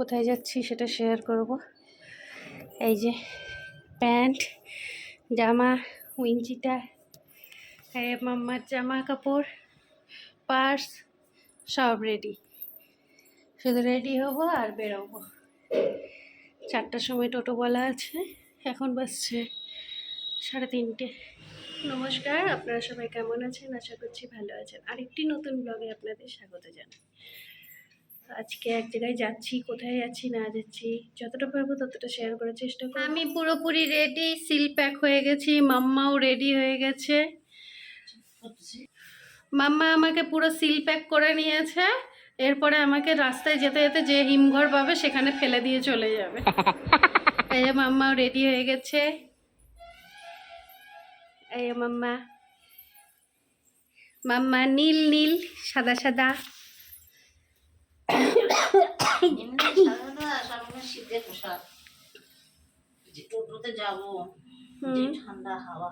কোথায় যাচ্ছি সেটা শেয়ার করব। এই যে প্যান্ট, জামা, উইঞ্চিটা মাম্মার জামা কাপড়, পার্স, সব রেডি শুধু রেডি হব আর বেরোবো। চারটার সময় টোটো বলা আছে। এখন বাসছে সাড়ে তিনটে। নমস্কার, আপনারা সবাই কেমন আছেন? আশা করছি ভালো আছেন। আরেকটি নতুন ব্লগে আপনাদের স্বাগত জানাই। আজকে এক জায়গায় যাচ্ছি কোথায় যাচ্ছি না যাচ্ছি যতটা পারব ততটা শেয়ার করার চেষ্টা করব। আমি পুরোপুরি রেডি সিল প্যাক হয়ে গেছি মাম্মাও রেডি হয়ে গেছে। মাম্মা আমাকে পুরো সিল প্যাক করে নিয়েছে এরপরে আমাকে রাস্তায় যেতে যেতে যে হিমঘর পাবে সেখানে ফেলে দিয়ে চলে যাবে। এই যে মাম্মাও রেডি হয়ে গেছে। এই মাম্মা। মাম্মা নীল নীল সাদা সাদা। শীতের পোশাক যে টোটোতে যাব যে ঠান্ডা হাওয়া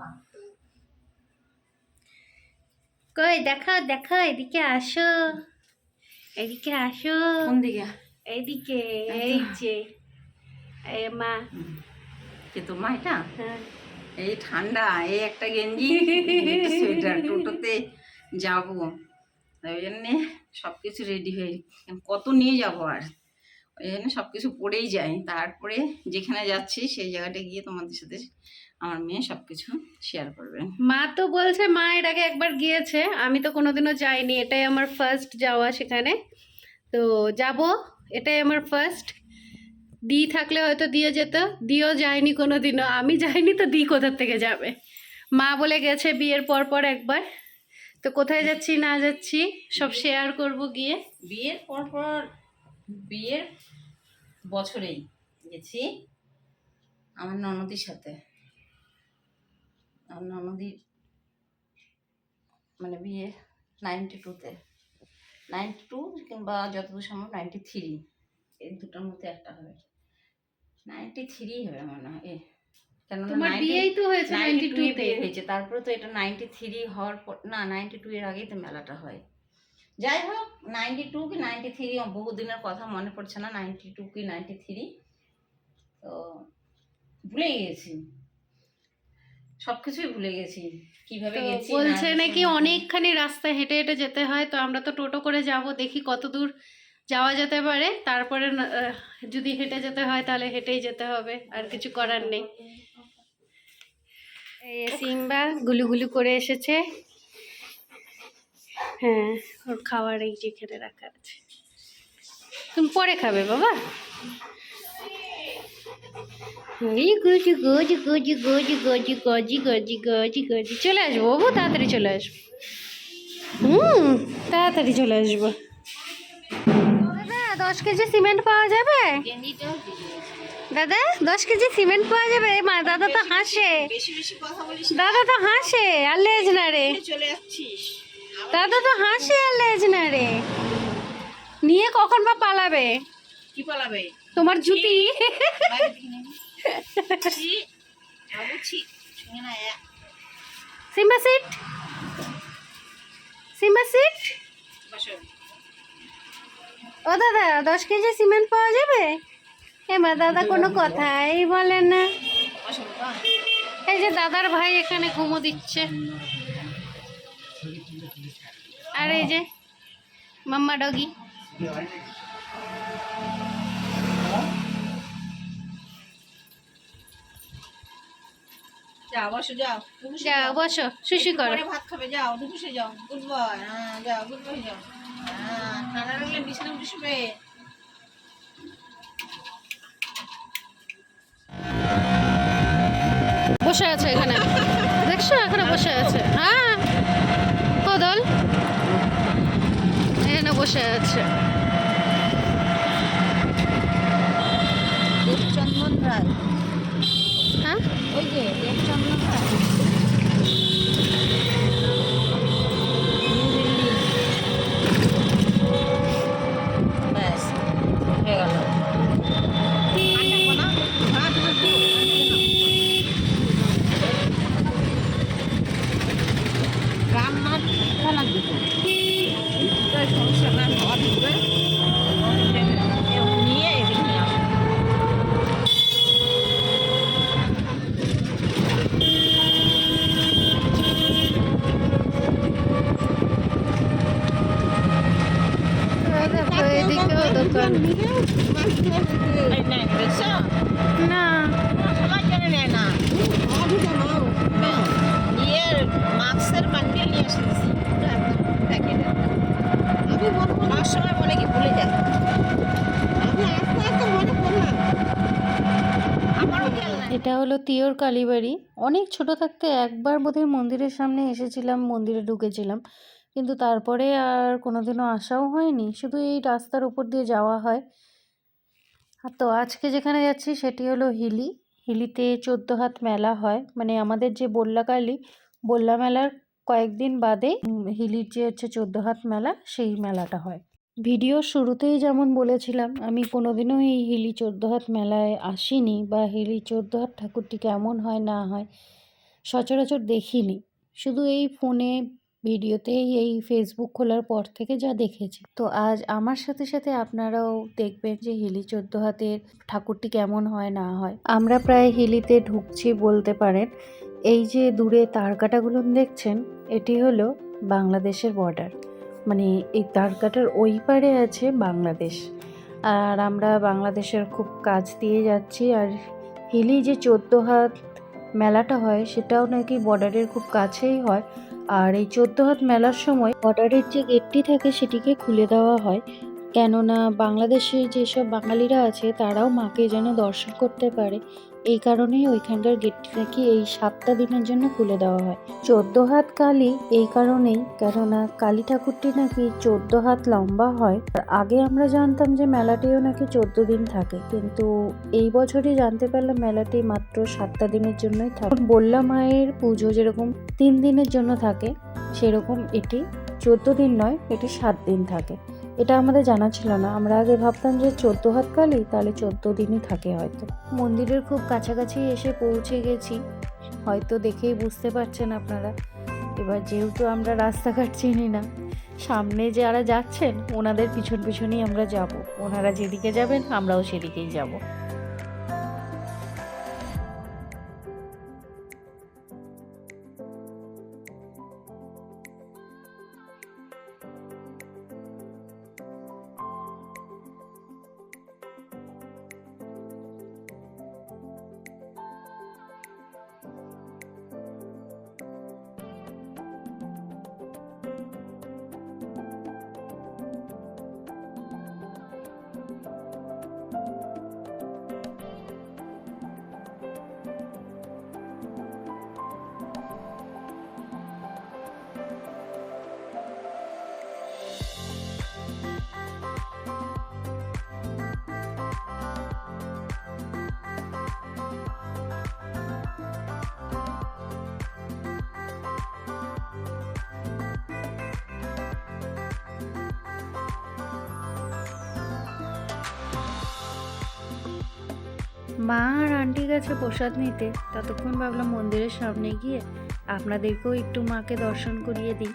কই দেখাও দেখাও এদিকে আসো। এদিকে আসো। কোন দিকে এইদিকে এই যে। এই মা। কে তো মা এটা? হ্যাঁ। এই ঠান্ডা এই একটা গেঞ্জি সোয়েটার টোটোতে যাব। ওই জন্যে সব কিছু রেডি হয়ে কত নিয়ে যাব আর? ওই জন্য সব কিছু পরেই যাই। তারপরে যেখানে যাচ্ছি সেই জায়গাটা গিয়ে তোমাদের সাথে আমার মেয়ে সব কিছু শেয়ার করবে। মা তো বলছে, মা এর আগে একবার গিয়েছে। আমি তো কোনোদিনও যাইনি। এটাই আমার ফার্স্ট যাওয়া সেখানে। তো যাব। এটাই আমার ফার্স্ট দি থাকলে হয়তো দিয়ে যেত। দিও যায়নি কোনো দিনও আমি যাইনি তো দি কোথার থেকে যাবে? মা বলে গেছে বিয়ের পর পর একবার। তো কোথায় যাচ্ছি, না যাচ্ছি, সব শেয়ার করব গিয়ে। বিয়ের পর পর, বিয়ের বছরেই গেছি আমার ননদির সাথে। আমার ননদির মানে বিয়ে নাইনটি টুতে নাইনটি টু কিংবা যতদূর সম্ভব নাইনটি থ্রি এই দুটোর মধ্যে একটা হবে। নাইনটি থ্রি হবে মনে হয় তোমার বিয়েই তো হয়েছে 92 নাইনটি এ টুতে হয়েছে তারপরে তো এটা নাইনটি থ্রি হওয়ার পর না নাইনটি টু এর আগেই তো মেলাটা হয়। যাই হোক নাইনটি টু কি নাইনটি থ্রি বহু দিনের কথা মনে পড়ছে না নাইনটি টু কি নাইনটি থ্রি তো ভুলে গেছি। সব কিছুই ভুলে গেছি কীভাবে গেছি বলছে নাকি অনেকখানি রাস্তা হেঁটে হেঁটে যেতে হয় তো আমরা তো টোটো করে যাব দেখি কত দূর যাওয়া যেতে পারে। তারপরে যদি হেঁটে যেতে হয় তাহলে হেঁটেই যেতে হবে আর কিছু করার নেই। সিম্বা গুলু গুলু করে এসেছে। হ্যাঁ ওর খাওয়ার এই যে খেতে রাখা আছে। তুমি পরে খাবে বাবা। এই গজি গজি গজি গজি গজি গজি গজি গজি গজি। চলে আসব বাবু, তাড়াতাড়ি চলে আসব। হুম, তাড়াতাড়ি চলে আসব। দাদা দশ কেজি সিমেন্ট পাওয়া যাবে। দাদা দশ কেজি সিমেন্ট পাওয়া যাবে? মা দাদা তো হাসে। দাদা তো হাসে আর লেজ না রে। দাদা তো হাসে আর লেজ না রে। নিয়ে কখন বা পালাবে? কি পালাবে? তোমার জুতি। Simba seat. Simba seat. ও দাদা দশ কেজি সিমেন্ট পাওয়া যাবে? এবার দাদা কোনো কথাই বলেন না। এই যে দাদার ভাই এখানে ঘুমো দিচ্ছে। আর এই যে মাম্মা ডগি। যাও বসো যাও। যাও বসো শুশি করো। ভাত খাবে যাও দুপুরে যাও। গুড বয় হ্যাঁ যাও গুড বয় যাও। হ্যাঁ ঠান্ডা লাগলে বিছানা উঠে শুবে। বসে আছে এখানে। দেখছ? এখানে বসে আছে। হ্যাঁ? কদল? এখানে বসে আছে। আবার হলো তিয়োর কালীবাড়ি। অনেক ছোট থাকতে একবার বোধহয় মন্দিরের সামনে এসেছিলাম, মন্দিরে ঢুকেছিলাম। কিন্তু তারপরে আর কোনোদিনও আসাও হয়নি। শুধু এই রাস্তার উপর দিয়ে যাওয়া হয়। আর তো আজকে যেখানে যাচ্ছি সেটি হলো হিলি। হিলিতে চোদ্দ হাত মেলা হয়। মানে আমাদের যে বল্লাকালী বল্লা মেলার কয়েকদিন বাদে হিলির যে হচ্ছে চোদ্দ হাত মেলা, সেই মেলাটা হয়। ভিডিওর শুরুতেই যেমন বলেছিলাম, আমি কোনোদিনও এই হিলি চোদ্দ হাত মেলায় আসিনি বা হিলি চোদ্দ হাত ঠাকুরটি কেমন হয় না হয় সচরাচর দেখিনি। শুধু এই ফোনে ভিডিওতেই এই ফেসবুক খোলার পর থেকে যা দেখেছি। তো আজ আমার সাথে সাথে আপনারাও দেখবেন যে হিলি চোদ্দ হাতের ঠাকুরটি কেমন হয় না হয়। আমরা প্রায় হিলিতে ঢুকছি বলতে পারেন। এই যে দূরে তারকাটাগুলো দেখছেন, এটি হলো বাংলাদেশের বর্ডার মানে এই তারকাটার ওই পারে আছে বাংলাদেশ। আর আমরা বাংলাদেশের খুব কাজ দিয়ে যাচ্ছি। আর হিলি যে চোদ্দ হাত মেলাটা হয়, সেটাও নাকি বর্ডারের খুব কাছেই হয়। আর এই চোদ্দ হাত মেলার সময় বর্ডারের যে গেটটি থাকে, সেটিকে খুলে দেওয়া হয়। কেননা বাংলাদেশে যেসব বাঙালিরা আছে, তারাও মাকে যেন দর্শন করতে পারে। এই কারণেই ওইখানকার গেটটি নাকি এই সাতটা দিনের জন্য খুলে দেওয়া হয়। চোদ্দ হাত কালী এই কারণেই, কেননা কালী ঠাকুরটি নাকি চোদ্দ হাত লম্বা হয়। আগে আমরা জানতাম যে মেলাটিও নাকি চোদ্দ দিন থাকে, কিন্তু এই বছরই জানতে পারলাম মেলাটি মাত্র সাতটা দিনের জন্যই থাকে। বললাম মায়ের পুজো যেরকম তিন দিনের জন্য থাকে, সেরকম এটি চোদ্দ দিন নয়, এটি সাত দিন থাকে। এটা আমাদের জানা ছিল না। আমরা আগে ভাবতাম যে চোদ্দ হাত কালী, তাহলে চোদ্দ দিনই থাকে হয়তো। মন্দিরের খুব কাছাকাছি এসে পৌঁছে গেছি। হয়তো দেখেই বুঝতে পারছেন আপনারা। এবার যেহেতু আমরা রাস্তাঘাট চিনি না, সামনে যারা যাচ্ছেন, ওনাদের পিছন পিছনেই আমরা যাব। ওনারা যেদিকে যাবেন, আমরাও সেদিকেই যাব। মা আর আন্টি গেছে প্রসাদ নিতে। ততক্ষণ ভাবলাম মন্দিরের সামনে গিয়ে আপনাদেরকেও একটু মাকে দর্শন করিয়ে দিই।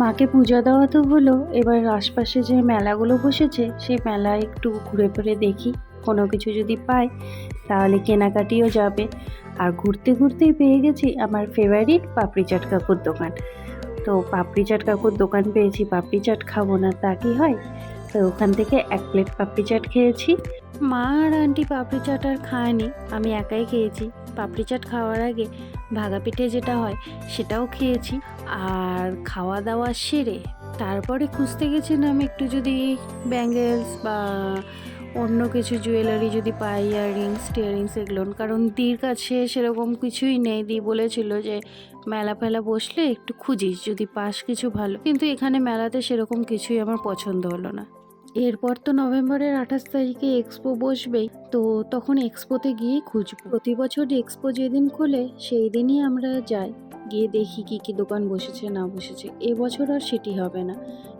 মাকে পূজা দেওয়া তো হলো, এবার আশপাশে যে মেলাগুলো বসেছে সেই মেলায় একটু ঘুরে ফিরে দেখি। কোনো কিছু যদি পাই, তাহলে কেনাকাটিও যাবে। আর ঘুরতে ঘুরতেই পেয়ে গেছি আমার ফেভারিট পাপড়ি চাট কাকুর দোকান। তো পাপড়ি চাট কাকুর দোকান পেয়েছি, পাপড়ি চাট খাব না, তা কি হয়? তো ওখান থেকে এক প্লেট পাপড়ি চাট খেয়েছি। মা আর আন্টি পাপড়ি চাট আর খায়নি, আমি একাই খেয়েছি। পাপড়ি চাট খাওয়ার আগে ভাগা পিঠে যেটা হয়, সেটাও খেয়েছি। আর খাওয়া দাওয়া সেরে তারপরে খুঁজতে গেছিলাম একটু যদি ব্যাঙ্গেলস বা অন্য কিছু জুয়েলারি যদি পাই, ইয়াররিংস, টিয়ারিংস এগুলো কারণ দির কাছে সেরকম কিছুই নেই। দি বলেছিল যে মেলা ফেলা বসলে একটু খুঁজিস, যদি পাস কিছু ভালো। কিন্তু এখানে মেলাতে সেরকম কিছুই আমার পছন্দ হলো না। এরপর তো নভেম্বরের আঠাশ তারিখে এক্সপো বসবেই তো তখন এক্সপোতে গিয়ে খুঁজব। প্রতি বছর এক্সপো যেদিন খোলে, সেই দিনই আমরা যাই। গিয়ে দেখি কি কি দোকান বসেছে, না বসেছে। এবছর আর সেটি হবে না।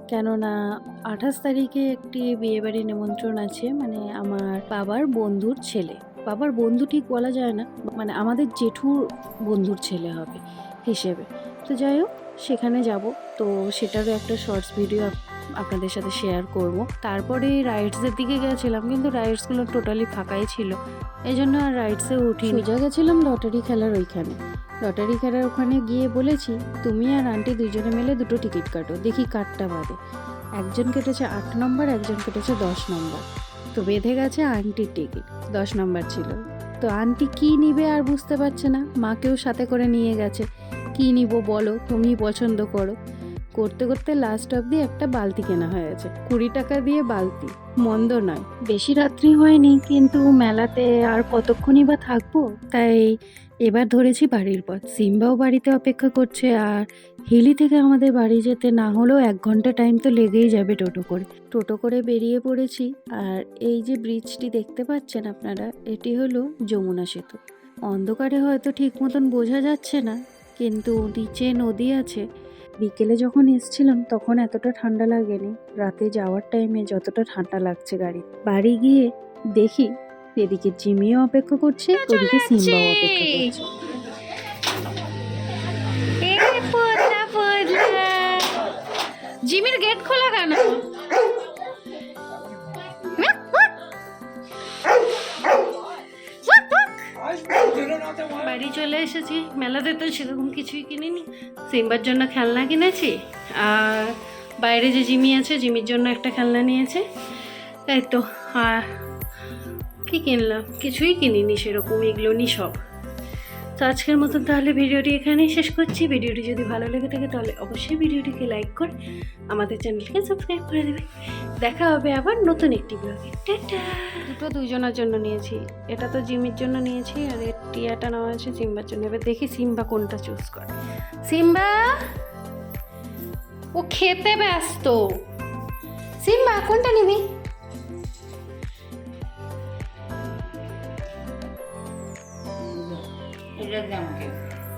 কেননা, আঠাশ তারিখে একটি বিয়েবাড়ি নিমন্ত্রণ আছে মানে আমার বাবার বন্ধুর ছেলে। বাবার বন্ধু ঠিক বলা যায় না মানে আমাদের জেঠুর বন্ধুর ছেলে হবে হিসেবে। তো যাই হোক, সেখানে যাব। তো সেটারও একটা শর্টস ভিডিও আপনাদের সাথে শেয়ার করব। তারপরে রাইডসের দিকে গেছিলাম, কিন্তু রাইডসগুলো টোটালি ফাঁকাই ছিল। এই জন্য আর রাইডসে উঠি সোজা গেছিলাম লটারি খেলার ওইখানে। লটারি খেলার ওখানে গিয়ে বলেছি, তুমি আর আন্টি দুজনে মিলে দুটো টিকিট কাটো, দেখি কাঠটা বাদে। একজন কেটেছে আট নম্বর একজন কেটেছে দশ নম্বর তো বেঁধে গেছে আন্টির টিকিট দশ নম্বর ছিল। তো আন্টি কি নিবে আর বুঝতে পারছে না। মাকেও সাথে করে নিয়ে গেছে। কি নিব বলো তুমি পছন্দ করো। করতে করতে লাস্ট অবধি একটা বালতি কেনা হয়েছে। কুড়ি টাকা দিয়ে বালতি মন্দ নয়। বেশি রাত্রি হয়নি কিন্তু মেলাতে আর কতক্ষণই বা থাকব? তাই এবার ধরেছি বাড়ির পথ। সিম্বাও বাড়িতে অপেক্ষা করছে আর হিলি থেকে আমাদের বাড়ি যেতে না হলেও এক ঘণ্টা টাইম তো লেগেই যাবে টোটো করে। টোটো করে বেরিয়ে পড়েছি আর এই যে ব্রিজটি দেখতে পাচ্ছেন আপনারা এটি হলো যমুনা সেতু। অন্ধকারে হয়তো ঠিক মতন বোঝা যাচ্ছে না কিন্তু নিচে নদী আছে। বিকেলে যখন এসছিলাম তখন এতটা ঠান্ডা লাগেনি। রাতে যাওয়ার টাইমে যতটা ঠান্ডা লাগছে গাড়ি। বাড়ি গিয়ে দেখি এদিকে জিমিও অপেক্ষা করছে ওদিকে সিম্বাও অপেক্ষা করছে। জিমির গেট খোলা কেন? বাড়ি চলে এসেছি। মেলাতে তো সেরকম কিছুই কিনিনি। সিম্বার জন্য খেলনা কিনেছি। আর বাইরে যে জিমি আছে, জিমির জন্য একটা খেলনা নিয়েছে। তাই তো। আর কি কিনলাম? কিছুই কিনিনি সেরকম, এগুলো নি সব। তো আজকের মতন তাহলে ভিডিওটি এখানেই শেষ করছি। ভিডিওটি যদি ভালো লেগে থাকে তাহলে অবশ্যই ভিডিওটিকে লাইক করে আমাদের চ্যানেলকে সাবস্ক্রাইব করে দেবে। দেখা হবে আবার নতুন একটি ব্লগে। দুটো দুজনের জন্য নিয়েছি। এটা তো জিমির জন্য নিয়েছি আর এর টিয়াটা নেওয়া আছে সিম্বার জন্য। এবার দেখি সিম্বা কোনটা চুজ করে। সিম্বা, ও খেতে ব্যস্ত। সিম্বা, কোনটা নিবি?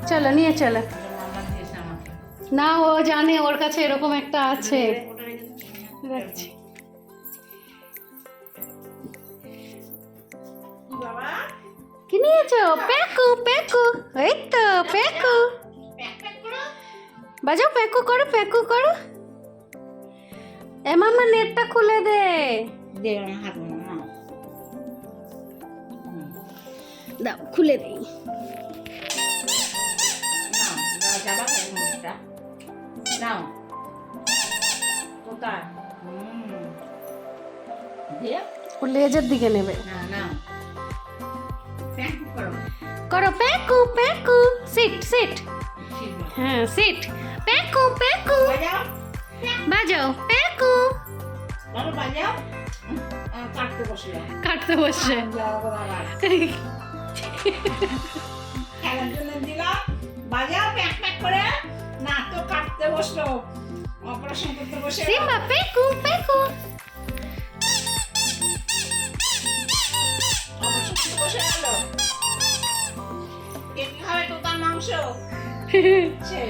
চলো নিয়ে চলো। না ও জানে ওর কাছে এরকম একটা আছে। রাখছি। কি বাবা? কি নিয়েছো? পেকু পেকু। এই তো পেকু। প্যাক প্যাক করো বাজাও পেকু করো পেকু করো। এ মামা নেটটা খুলে দে। দাও খুলে দেই। যাবা এই মুখটা নাও কোথায় হুম দিয়ে ও লেজের দিকে নেবে না প্যাক করো পেকু পেকু সিট সিট। হ্যাঁ সিট পেকু পেকু বাজাও আহ, কাটতে কাটতে বসে যাও খেলার জন্য দিলাম বাজাও প্যাক প্যাক তো কাটতে বসলো অপারেশন করতে বসে সিম্বা পেকু পেকু অপারেশন করতে বসে গেল কে কি খাবে তো তার মাংস সে